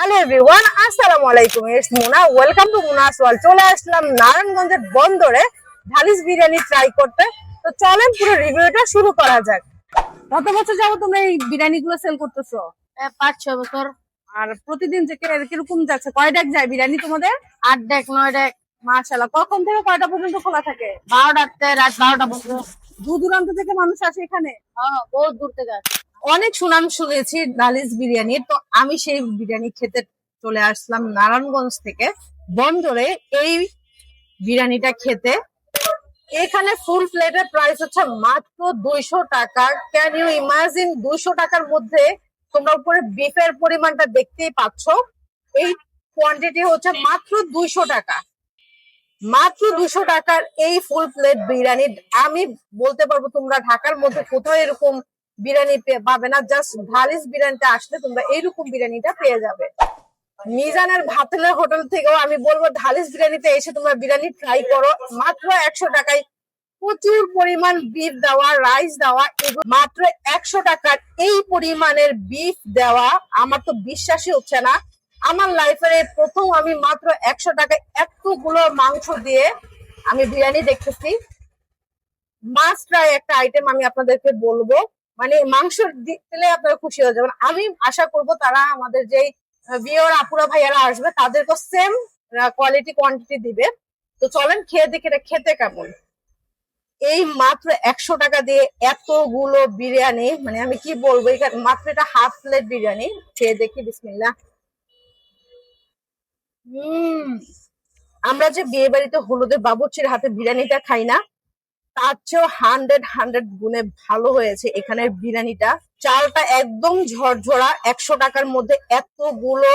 Hello everyone আসসালামু আলাইকুম it's Muna welcome to Muna's wall চলে আসলাম নারায়ণগঞ্জের বন্দরে ঢালিস বিরিয়ানি ট্রাই করতে। তো চলেন পুরো রিভিউটা শুরু করা যাক। কত বছর যাব তোমরা এই বিরিয়ানি গুলো সেল করতেছো পাঁচ ছয় বছর। আর প্রতিদিন যে কে- কীরকম যাচ্ছে? কয় ডেক যায় বিরিয়ানি তোমাদের? আট ডেক নয় ডেক মাশাআল্লাহ। কখন থেকে কয়টা পর্যন্ত খোলা থাকে? বারোটাতে রাত বারোটা পর্যন্ত। দূর দূরান্ত থেকে মানুষ আসে এখানে? হ্যাঁ, বহুত দূর থেকে আসে। অনেক সুনাম শুনেছি ডালিস বিরিয়ানি। তো আমি সেই বিরিয়ানি খেতে চলে আসলাম নারায়ণগঞ্জ থেকে বন্দরে এই বিরিয়ানিটা খেতে। এখানে ফুল প্লেটের প্রাইস হচ্ছে মাত্র দুইশো টাকা। ক্যান ইউ ইমাজিন দুইশো টাকার মধ্যে তোমরা উপরে বিফের পরিমাণটা দেখতেই পাচ্ছ। এই কোয়ান্টিটি হচ্ছে মাত্র দুইশো টাকা। মাত্র দুশো টাকার এই ফুল প্লেট বিরিয়ানি। আমি বলতে পারব তোমরা ঢাকার মধ্যে কোথাও এরকম বিরিয়ানি পাবে না জাস্ট ঢালিস বিরিয়ানিটা আসলে তোমরা এইরকম বিরিয়ানিটা পেয়ে যাবে। মিজানের ভাতেলের হোটেল থেকেও আমি বলব ঢালিস বিরিয়ানিতে এসে তোমরা বিরিয়ানি ট্রাই করো। মাত্র একশো টাকায় প্রচুর পরিমাণ বিফ দেওয়া রাইস দেওয়া এবং মাত্র একশো টাকার এই পরিমাণের বিফ দেওয়া। আমার তো বিশ্বাসই হচ্ছে না। আমার লাইফের প্রথম আমি মাত্র একশো টাকায় এতগুলো মাংস দিয়ে আমি বিরিয়ানি দেখতেছি। মাস্ট ট্রাই একটা আইটেম আমি আপনাদেরকে বলব। মানে মাংস দিলে আপনারা খুশি হয়ে যাবেন। আমি আশা করব তারা আমাদের যেই বিয়র আপুরা ভাইয়ারা আসবে তাদেরকে সেম কোয়ালিটি কোয়ান্টিটি দিবে। তো চলেন, খেয়ে দেখে এটা খেতে কেমন? এই মাত্র একশো টাকা দিয়ে এতগুলো বিরিয়ানি মানে আমি কি বলব এখানে মাত্র এটা হাফ প্লেট বিরিয়ানি। খেয়ে দেখি বিসমিল্লা হম, আমরা যে বিয়ে বাড়িতে হলুদের বাবুর্চির হাতে বিরিয়ানিটা খাই না তার চেয়েও হান্ড্রেড হান্ড্রেড গুণে ভালো হয়েছে এখানের বিরিয়ানিটা। চালটা একদম ঝরঝরা, একশো টাকার মধ্যে এতগুলো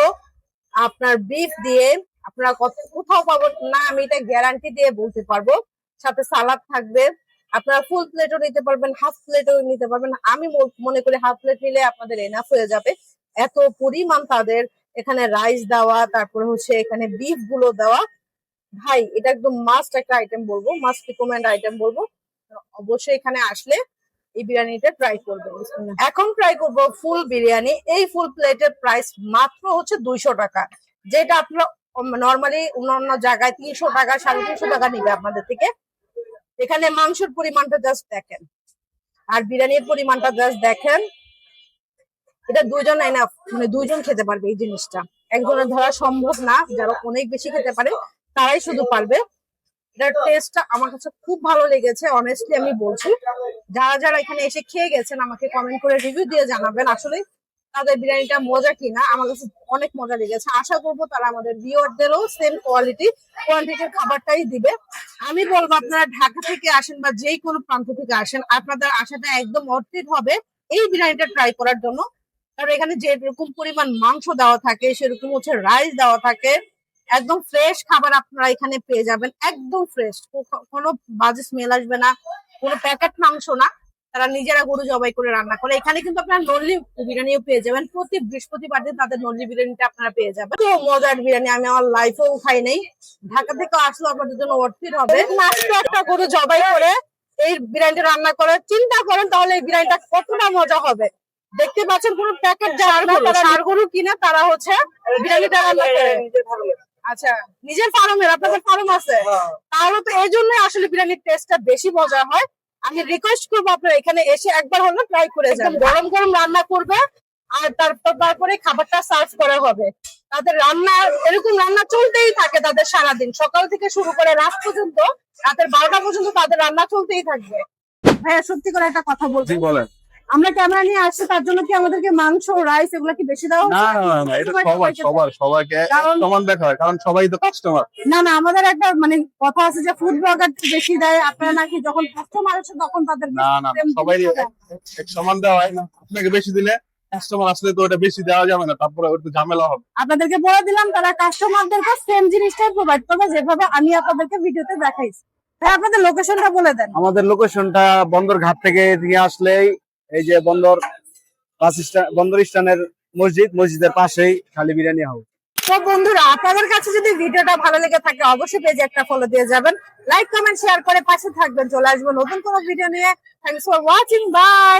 আপনার বিফ দিয়ে আপনারা কত কোথাও পাবেন না, আমি এটা গ্যারান্টি দিয়ে বলতে পারব। সাথে সালাদ থাকবে, আপনারা ফুল প্লেটও নিতে পারবেন হাফ প্লেটও নিতে পারবেন। আমি মনে করি হাফ প্লেট নিলে আপনাদের এনাফ হয়ে যাবে। এত পরিমাণ তাদের এখানে রাইস দেওয়া, তারপরে হচ্ছে এখানে বিফগুলো দেওয়া। ভাই, এটা একদম মাস্ট একটা আইটেম বলব মাস্ট রিকমেন্ড আইটেম বলব। অবশ্যই এখানে আসলে এই বিরিয়ানিটা ট্রাই করবেন। এখন ট্রাই করব ফুল বিরিয়ানি। এই ফুল প্লেটের প্রাইস মাত্র হচ্ছে দুইশো টাকা। যেটা আপনারা নর্মালি অন্যান্য জায়গায় তিনশো টাকা, সাড়ে তিনশো টাকা নিবে আপনাদের থেকে। এখানে মাংসের পরিমাণটা জাস্ট দেখেন। আর বিরিয়ানির পরিমাণটা জাস্ট দেখেন। এটা দুইজন এনাফ মানে দুইজন খেতে পারবে এই জিনিসটা। একজনের ধরা সম্ভব না, যারা অনেক বেশি খেতে পারে তারাই শুধু পারবে। এটার টেস্টটা আমার কাছে খুব ভালো লেগেছে অনেস্টলি আমি বলছি। যারা যারা এখানে এসে খেয়ে গেছেন আমাকে কমেন্ট করে রিভিউ দিয়ে জানাবেন আসলে তাদের বিরিয়ানিটা মজা কিনা। আমার কাছে অনেক মজা লেগেছে। আশা করব তারা আমাদের ভিওয়ারদেরও সেম কোয়ালিটি কোয়ান্টিটির খাবারটাই দিবে। আমি বলব আপনারা ঢাকা থেকে আসেন বা যেই কোনো প্রান্ত থেকে আসেন আপনাদের আশাটা একদম অর্থিত হবে এই বিরিয়ানিটা ট্রাই করার জন্য। কারণ এখানে যেরকম পরিমাণ মাংস দেওয়া থাকে সেরকম হচ্ছে রাইস দেওয়া থাকে। একদম ফ্রেশ খাবার আপনারা এখানে পেয়ে যাবেন একদম ফ্রেশ কোনো বাজে স্মেল আসবে না কোনো প্যাকেট মাংস না তারা নিজেরা গরু জবাই করে রান্না করে। এখানে কিন্তু আপনারা নল্লি বিরিয়ানিও পেয়ে যাবেন প্রতি বৃহস্পতিবার দিন তাদের নল্লি বিরিয়ানিটা আপনারা পেয়ে যাবেন। তো মজার বিরিয়ানি আমি আমার লাইফেও খাই নাই। ঢাকা থেকে আসলে আপনাদের জন্য অর্থিত হবে। মাত্র একটা গরু জবাই করে এই বিরিয়ানিটা রান্না করে চিন্তা করেন তাহলে এই বিরিয়ানিটা কতটা মজা হবে। দেখতে পাচ্ছেন কোনো প্যাকেট যার গরু। কিনে তারা হচ্ছে বিরিয়ানিটা রান্না করে। আচ্ছা নিজের ফার্মের আপনাদের ফার্ম আছে। তাহলে তো এই জন্য আসলে বিরিয়ানির টেস্টটা বেশি মজা হয়। আমি রিকোয়েস্ট করব আপনারা এখানে এসে একবার হলো ট্রাই করে যান। গরম গরম রান্না করবে আর তারপর তারপরে খাবারটা সার্ভ করা হবে। তাদের রান্না এরকম রান্না চলতেই থাকে তাদের সারাদিন। সকাল থেকে শুরু করে রাত পর্যন্ত রাতের বারোটা পর্যন্ত তাদের রান্না চলতেই থাকবে। ভাইয়া সত্যি করে একটা কথা বলছি জি বলেন। আমরা ক্যামেরা নিয়ে আসছি তার জন্য কি আমাদেরকে মাংস রাইস এগুলো কি বেশি দেওয়া না না না এটা সবার সবাইকে সবার সবাইকে সমান দেখা হয় কারণ সবাই তো কাস্টমার না না আমাদের একটা মানে কথা আছে যে ফুড ব্লগার বেশি দেয় আপনারা নাকি যখন কাস্টমার আসে তখন তাদের না না সবাই এক সমান দেওয়া হয় না। আপনাকে বেশি দিলে কাস্টমার আসলে তো ওটা বেশি দেওয়া যাবে না তারপরে ওটা ঝামেলা হবে। আপনাদেরকে বলে দিলাম তারা কাস্টমারদেরকে সেম জিনিসটাই প্রোভাইড করবে যেভাবে আমি আপনাদেরকে ভিডিওতে দেখাইছি। তাই আপনাদের লোকেশনটা বলে দেন। আমাদের লোকেশনটা বন্দর ঘাট থেকে নিয়ে আসলেই এই যে বন্দর বন্দর স্ট্যান্ডের মসজিদ, মসজিদের পাশেই খালি বিরিয়ানি হাউস তো বন্ধুরা, আপনাদের কাছে যদি ভিডিওটা ভালো লেগে থাকে, অবশ্যই পেজে একটা ফলো দিয়ে যাবেন। লাইক কমেন্ট শেয়ার করে পাশে থাকবেন। চলে আসব নতুন কোনো ভিডিও নিয়ে। Thanks for watching by